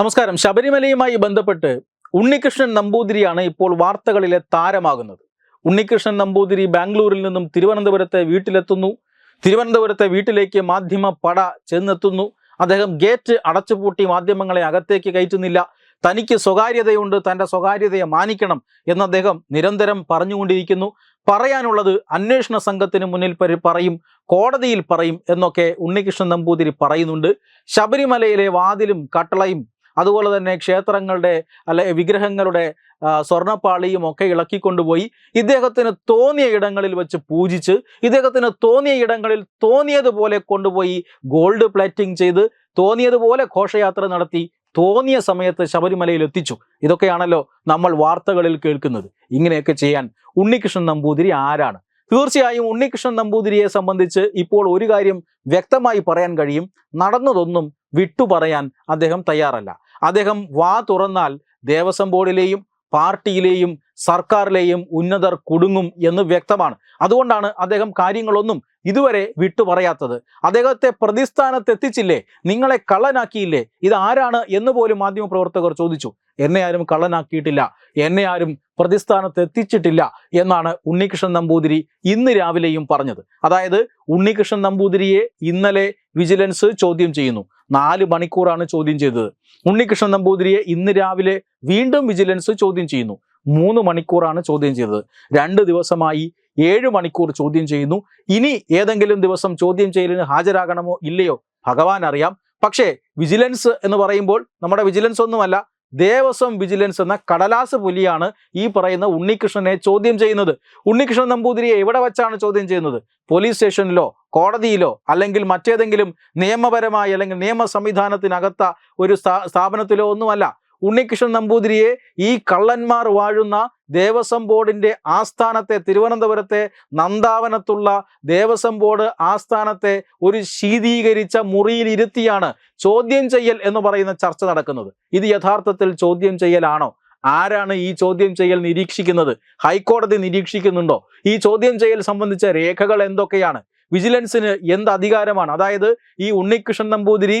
നമസ്കാരം. ശബരിമലയുമായി ബന്ധപ്പെട്ട് ഉണ്ണികൃഷ്ണൻ നമ്പൂതിരിയാണ് ഇപ്പോൾ വാർത്തകളിലെ താരമാകുന്നത്. ഉണ്ണികൃഷ്ണൻ നമ്പൂതിരി ബാംഗ്ലൂരിൽ നിന്നും തിരുവനന്തപുരത്തെ വീട്ടിലെത്തുന്നു. തിരുവനന്തപുരത്തെ വീട്ടിലേക്ക് മാധ്യമ പട ചെന്നെത്തുന്നു. അദ്ദേഹം ഗേറ്റ് അടച്ചുപൂട്ടി മാധ്യമങ്ങളെ അകത്തേക്ക് കയറ്റുന്നില്ല. തനിക്ക് സ്വകാര്യതയുണ്ട് തന്റെ സ്വകാര്യതയെ മാനിക്കണം എന്ന് അദ്ദേഹം നിരന്തരം പറഞ്ഞുകൊണ്ടിരിക്കുന്നു. പറയാനുള്ളത് അന്വേഷണ സംഘത്തിന് മുന്നിൽ പറയും കോടതിയിൽ പറയും എന്നൊക്കെ ഉണ്ണികൃഷ്ണൻ നമ്പൂതിരി പറയുന്നുണ്ട്. ശബരിമലയിലെ വാതിലും കട്ടളയും അതുപോലെ തന്നെ ക്ഷേത്രങ്ങളുടെ അല്ലെ വിഗ്രഹങ്ങളുടെ സ്വർണപ്പാളിയും ഒക്കെ ഇളക്കിക്കൊണ്ടുപോയി ഇദ്ദേഹത്തിന് തോന്നിയ ഇടങ്ങളിൽ വെച്ച് പൂജിച്ച് ഇദ്ദേഹത്തിന് തോന്നിയ ഇടങ്ങളിൽ തോന്നിയതുപോലെ കൊണ്ടുപോയി ഗോൾഡ് പ്ലേറ്റിംഗ് ചെയ്ത് തോന്നിയതുപോലെ ഘോഷയാത്ര നടത്തി തോന്നിയ സമയത്ത് ശബരിമലയിൽ എത്തിച്ചു. ഇതൊക്കെയാണല്ലോ നമ്മൾ വാർത്തകളിൽ കേൾക്കുന്നത്. ഇങ്ങനെയൊക്കെ ചെയ്യാൻ ഉണ്ണികൃഷ്ണൻ നമ്പൂതിരി ആരാണ്? തീർച്ചയായും ഉണ്ണികൃഷ്ണൻ നമ്പൂതിരിയെ സംബന്ധിച്ച് ഇപ്പോൾ ഒരു കാര്യം വ്യക്തമായി പറയാൻ കഴിയും. നടന്നതൊന്നും വിട്ടുപറയാൻ അദ്ദേഹം തയ്യാറല്ല. അദ്ദേഹം വാ തുറന്നാൽ ദേവസ്വം ബോർഡിലെയും പാർട്ടിയിലെയും സർക്കാരിലെയും ഉന്നതർ കുടുങ്ങും എന്ന് വ്യക്തമാണ്. അതുകൊണ്ടാണ് അദ്ദേഹം കാര്യങ്ങളൊന്നും ഇതുവരെ വിട്ടു പറയാത്തത്. അദ്ദേഹത്തെ പ്രതിസ്ഥാനത്തെത്തിച്ചില്ലേ നിങ്ങളെ കള്ളനാക്കിയില്ലേ? ഇത് ആരാണ് എന്ന് പോലും മാധ്യമപ്രവർത്തകർ ചോദിച്ചു. എന്നെ ആരും കള്ളനാക്കിയിട്ടില്ല. എന്നെ ആരും പ്രതിസ്ഥാനത്തെത്തിച്ചിട്ടില്ല എന്നാണ് ഉണ്ണികൃഷ്ണൻ നമ്പൂതിരി ഇന്ന് രാവിലെയും പറഞ്ഞത്. അതായത് ഉണ്ണികൃഷ്ണൻ നമ്പൂതിരിയെ ഇന്നലെ വിജിലൻസ് ചോദ്യം ചെയ്യുന്നു. നാല് മണിക്കൂറാണ് ചോദ്യം ചെയ്തത്. ഉണ്ണികൃഷ്ണൻ നമ്പൂതിരിയെ ഇന്ന് രാവിലെ വീണ്ടും വിജിലൻസ് ചോദ്യം ചെയ്യുന്നു. മൂന്ന് മണിക്കൂറാണ് ചോദ്യം ചെയ്തത്. രണ്ട് ദിവസമായി ഏഴ് മണിക്കൂർ ചോദ്യം ചെയ്യുന്നു. ഇനി ഏതെങ്കിലും ദിവസം ചോദ്യം ചെയ്യലിന് ഹാജരാകണമോ ഇല്ലയോ? ഭഗവാൻ അറിയാം പക്ഷേ വിജിലൻസ് എന്ന് പറയുമ്പോൾ നമ്മുടെ വിജിലൻസ് ഒന്നുമല്ല ദേവസ്വം വിജിലൻസ് എന്ന കടലാസ് പുലിയാണ് ഈ പറയുന്ന ഉണ്ണികൃഷ്ണനെ ചോദ്യം ചെയ്യുന്നത്. ഉണ്ണികൃഷ്ണൻ നമ്പൂതിരിയെ എവിടെ വെച്ചാണ് ചോദ്യം ചെയ്യുന്നത്? പോലീസ് സ്റ്റേഷനിലോ കോടതിയിലോ അല്ലെങ്കിൽ മറ്റേതെങ്കിലും നിയമപരമായി അല്ലെങ്കിൽ നിയമ സംവിധാനത്തിനകത്ത ഒരു സ്ഥാ- സ്ഥാപനത്തിലോ ഒന്നുമല്ല. ഉണ്ണികൃഷ്ണൻ നമ്പൂതിരിയെ ഈ കള്ളന്മാർ വാഴുന്ന ദേവസ്വം ബോർഡിന്റെ ആസ്ഥാനത്തെ തിരുവനന്തപുരത്തെ നന്ദാവനത്തുള്ള ദേവസ്വം ബോർഡ് ആസ്ഥാനത്തെ ഒരു ശീതീകരിച്ച മുറിയിൽ ഇരുത്തിയാണ് ചോദ്യം ചെയ്യൽ എന്ന് പറയുന്ന ചർച്ച നടക്കുന്നത്. ഇത് യഥാർത്ഥത്തിൽ ചോദ്യം ചെയ്യലാണോ ആരാണ് ഈ ചോദ്യം ചെയ്യൽ നിരീക്ഷിക്കുന്നത്? ഹൈക്കോടതി നിരീക്ഷിക്കുന്നുണ്ടോ? ഈ ചോദ്യം ചെയ്യൽ സംബന്ധിച്ച രേഖകൾ എന്തൊക്കെയാണ്? വിജിലൻസിന് എന്ത് അധികാരമാണ്? അതായത് ഈ ഉണ്ണികൃഷ്ണൻ നമ്പൂതിരി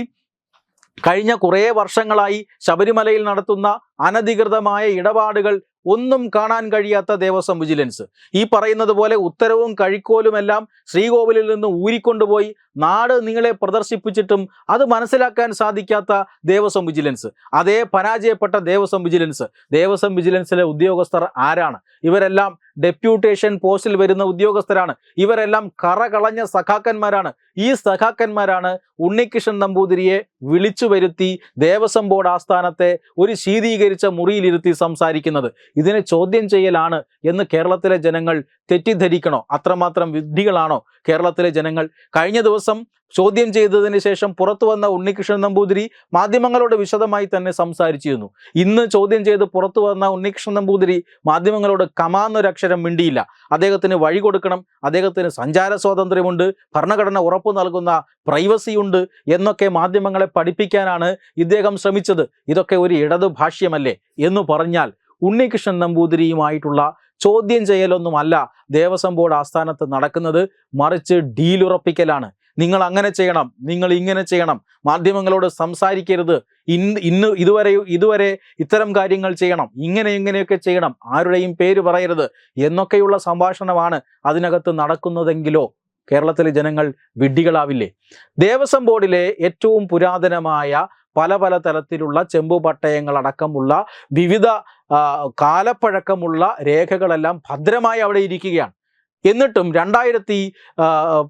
കഴിഞ്ഞ കുറേ വർഷങ്ങളായി ശബരിമലയിൽ നടത്തുന്ന അനധികൃതമായ ഇടപാടുകൾ ഒന്നും കാണാൻ കഴിയാത്ത ദേവസ്വം വിജിലൻസ്. ഈ പറയുന്നത് പോലെ ഉത്തരവും കഴിക്കോലുമെല്ലാം ശ്രീകോവിലിൽ നിന്ന് ഊരിക്കൊണ്ടുപോയി നാട് നിങ്ങളെ പ്രദർശിപ്പിച്ചിട്ടും അത് മനസ്സിലാക്കാൻ സാധിക്കാത്ത ദേവസ്വം വിജിലൻസ്. അതേ പരാജയപ്പെട്ട ദേവസ്വം വിജിലൻസ്. ദേവസ്വം വിജിലൻസിലെ ഉദ്യോഗസ്ഥർ ആരാണ്? ഇവരെല്ലാം ഡെപ്യൂട്ടേഷൻ പോസ്റ്റിൽ വരുന്ന ഉദ്യോഗസ്ഥരാണ്. ഇവരെല്ലാം കറകളഞ്ഞ സഖാക്കന്മാരാണ്. ഈ സഖാക്കന്മാരാണ് ഉണ്ണികൃഷ്ണൻ നമ്പൂതിരിയെ വിളിച്ചു വരുത്തി ദേവസ്വം ബോർഡ് ആസ്ഥാനത്തെ ഒരു ശീതീകരിച്ച മുറിയിലിരുത്തി സംസാരിക്കുന്നത്. ഇതിനെ ചോദ്യം ചെയ്യലാണ് എന്ന് കേരളത്തിലെ ജനങ്ങൾ തെറ്റിദ്ധരിക്കണോ? അത്രമാത്രം വിഡ്ഢികളാണോ കേരളത്തിലെ ജനങ്ങൾ? കഴിഞ്ഞ ദിവസം ചോദ്യം ചെയ്തതിന് ശേഷം പുറത്തു വന്ന ഉണ്ണികൃഷ്ണൻ നമ്പൂതിരി മാധ്യമങ്ങളോട് വിശദമായി തന്നെ സംസാരിച്ചിരുന്നു. ഇന്ന് ചോദ്യം ചെയ്ത് പുറത്തു വന്ന ഉണ്ണികൃഷ്ണൻ നമ്പൂതിരി മാധ്യമങ്ങളോട് കമാന്നൊരക്ഷരം മിണ്ടിയില്ല. അദ്ദേഹത്തിന് വഴി കൊടുക്കണം അദ്ദേഹത്തിന് സഞ്ചാര സ്വാതന്ത്ര്യമുണ്ട് ഭരണഘടന ഉറപ്പു നൽകുന്ന പ്രൈവസി ഉണ്ട് എന്നൊക്കെ മാധ്യമങ്ങളെ പഠിപ്പിക്കാനാണ് ഇദ്ദേഹം ശ്രമിച്ചത്. ഇതൊക്കെ ഒരു ഇടതു ഭാഷ്യമല്ലേ എന്ന് പറഞ്ഞാൽ ഉണ്ണികൃഷ്ണൻ നമ്പൂതിരിയുമായിട്ടുള്ള ചോദ്യം ചെയ്യലൊന്നുമല്ല ദേവസ്വം ബോർഡ് ആസ്ഥാനത്ത് നടക്കുന്നത്. മറിച്ച് ഡീലുറപ്പിക്കലാണ്. നിങ്ങൾ അങ്ങനെ ചെയ്യണം നിങ്ങൾ ഇങ്ങനെ ചെയ്യണം മാധ്യമങ്ങളോട് സംസാരിക്കരുത്. ഇന്ന് ഇന്ന് ഇതുവരെ ഇതുവരെ ഇത്തരം കാര്യങ്ങൾ ചെയ്യണം ഇങ്ങനെ ഇങ്ങനെയൊക്കെ ചെയ്യണം ആരുടെയും പേര് പറയരുത് എന്നൊക്കെയുള്ള സംഭാഷണമാണ് അതിനകത്ത് നടക്കുന്നതെങ്കിലോ? കേരളത്തിലെ ജനങ്ങൾ വിഡ്ഢികളാവില്ലേ? ദേവസ്വം ബോർഡിലെ ഏറ്റവും പുരാതനമായ പല പല തരത്തിലുള്ള ചെമ്പു പട്ടയങ്ങളടക്കമുള്ള വിവിധ കാലപ്പഴക്കമുള്ള രേഖകളെല്ലാം ഭദ്രമായി അവിടെ ഇരിക്കുകയാണ്. എന്നിട്ടും രണ്ടായിരത്തി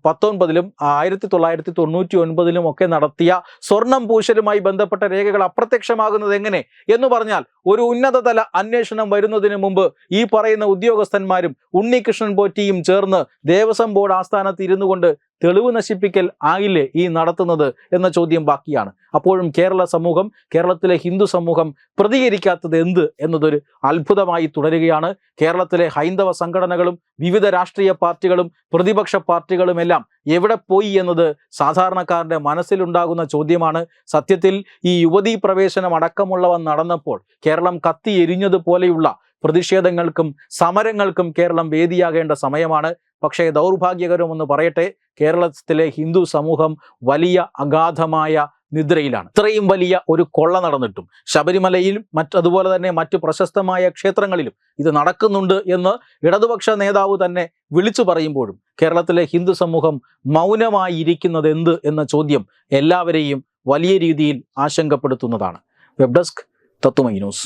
പത്തൊൻപതിലും ആയിരത്തി തൊള്ളായിരത്തി തൊണ്ണൂറ്റി ഒൻപതിലും ഒക്കെ നടത്തിയ സ്വർണം പൂശലുമായി ബന്ധപ്പെട്ട രേഖകൾ അപ്രത്യക്ഷമാകുന്നത് എങ്ങനെ? എന്ന് പറഞ്ഞാൽ ഒരു ഉന്നതതല അന്വേഷണം വരുന്നതിന് മുമ്പ് ഈ പറയുന്ന ഉദ്യോഗസ്ഥന്മാരും ഉണ്ണികൃഷ്ണൻ പോറ്റിയും ചേർന്ന് ദേവസ്വം ബോർഡ് ആസ്ഥാനത്ത് ഇരുന്നു കൊണ്ട് തെളിവ് നശിപ്പിക്കൽ ആയില്ലേ ഈ നടത്തുന്നത് എന്ന ചോദ്യം ബാക്കിയാണ്. അപ്പോഴും കേരള സമൂഹം കേരളത്തിലെ ഹിന്ദു സമൂഹം പ്രതികരിക്കാത്തത് എന്ത് എന്നതൊരു അത്ഭുതമായി തുടരുകയാണ്. കേരളത്തിലെ ഹൈന്ദവ സംഘടനകളും വിവിധ രാഷ്ട്രീയ പാർട്ടികളും പ്രതിപക്ഷ പാർട്ടികളുമെല്ലാം എവിടെ പോയി എന്നത് സാധാരണക്കാരന്റെ മനസ്സിലുണ്ടാകുന്ന ചോദ്യമാണ്. സത്യത്തിൽ ഈ യുവതീ പ്രവേശനം അടക്കമുള്ളവ നടന്നപ്പോൾ കേരളം കത്തി എരിഞ്ഞതുപോലെയുള്ള പ്രതിഷേധങ്ങൾക്കും സമരങ്ങൾക്കും കേരളം വേദിയാകേണ്ട സമയമാണ്. പക്ഷേ ദൗർഭാഗ്യകരമെന്ന് പറയട്ടെ കേരളത്തിലെ ഹിന്ദു സമൂഹം വലിയ അഗാധമായ നിദ്രയിലാണ്. ഇത്രയും വലിയ ഒരു കൊള്ള നടന്നിട്ടും ശബരിമലയിലും മറ്റതുപോലെ തന്നെ മറ്റ് പ്രശസ്തമായ ക്ഷേത്രങ്ങളിലും ഇത് നടക്കുന്നുണ്ട് എന്ന് ഇടതുപക്ഷ നേതാവ് തന്നെ വിളിച്ചു പറയുമ്പോഴും കേരളത്തിലെ ഹിന്ദു സമൂഹം മൗനമായിരിക്കുന്നത് എന്ത് എന്ന ചോദ്യം എല്ലാവരെയും വലിയ രീതിയിൽ ആശങ്കപ്പെടുത്തുന്നതാണ്. Web desk Tatwamayi news.